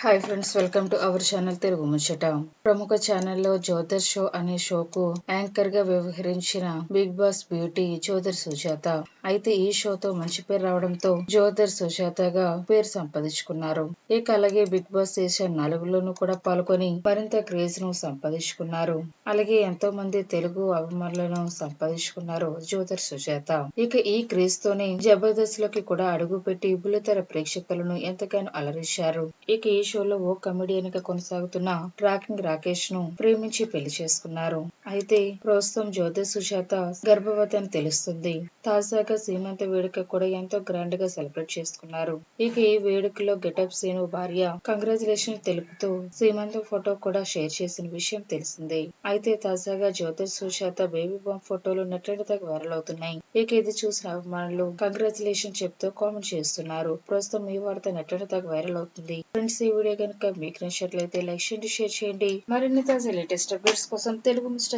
Hi friends welcome to our channel Telugu ముచ్చట ప్రముఖ ఛానల్లో జ్యోతిర్ షో అనే షోకు యాంకర్గా వ్యవహరించిన బిగ్ బాస్ బ్యూటీ జ్యోతిర్ సుజాత. అయితే ఈ షోతో మంచి పేరు రావడంతో జ్యోతిర్ సుజాతగా పేరు సంపాదించుకున్నారు. ఇక అలాగే బిగ్ బాస్ సీజన్ నాలుగులోనూ కూడా పాల్గొని మరింత క్రేజ్ను సంపాదించుకున్నారు. అలాగే ఎంతో మంది తెలుగు అభిమానులను సంపాదించుకున్నారు జ్యోతిర్ సుజాత. ఇక ఈ క్రేజ్ తోనే జబర్దస్త్లోకి కూడా అడుగు పెట్టి బుల్లితెర ప్రేక్షకులను ఎంతగానో అలరించారు. ఇక ఈ షోలో ఓ కమెడియన్గా కొనసాగుతున్న ట్రాకింగ్ రాకేష్ను ప్రేమించి పెళ్ళి చేసుకున్నారు. అయితే ప్రస్తుతం జ్యోతి సుజాత గర్భవతి అని తెలుస్తుంది. తాజాగా సీమంత వేడుక కూడా ఎంతో గ్రాండ్గా సెలబ్రేట్ చేసుకున్నారు. ఇక ఈ వేడుకలో గెటప్ సీను భార్య కంగ్రాచులేషన్ తెలుపుతూ సీమంత ఫోటో కూడా షేర్ చేసిన విషయం తెలిసిందే. అయితే తాజాగా జ్యోతి సుజాత బేబీ బాంబ్ ఫోటోలు నెట్టడితగా వైరల్ అవుతున్నాయి. ఇక ఇది చూసిన అభిమానులు కంగ్రాచులేషన్ చెప్తూ కామెంట్ చేస్తున్నారు. ప్రస్తుతం ఈ వార్త నెట్టడితగా వైరల్ అవుతుంది. ఫ్రెండ్స్ ఈ వీడియో కనుక మీకు నచ్చినట్లయితే లైక్ చేయండి షేర్ చేయండి. మరిన్ని తాజా లేటెస్ట్ అప్డేట్స్ కోసం తెలుగు మిస్టర్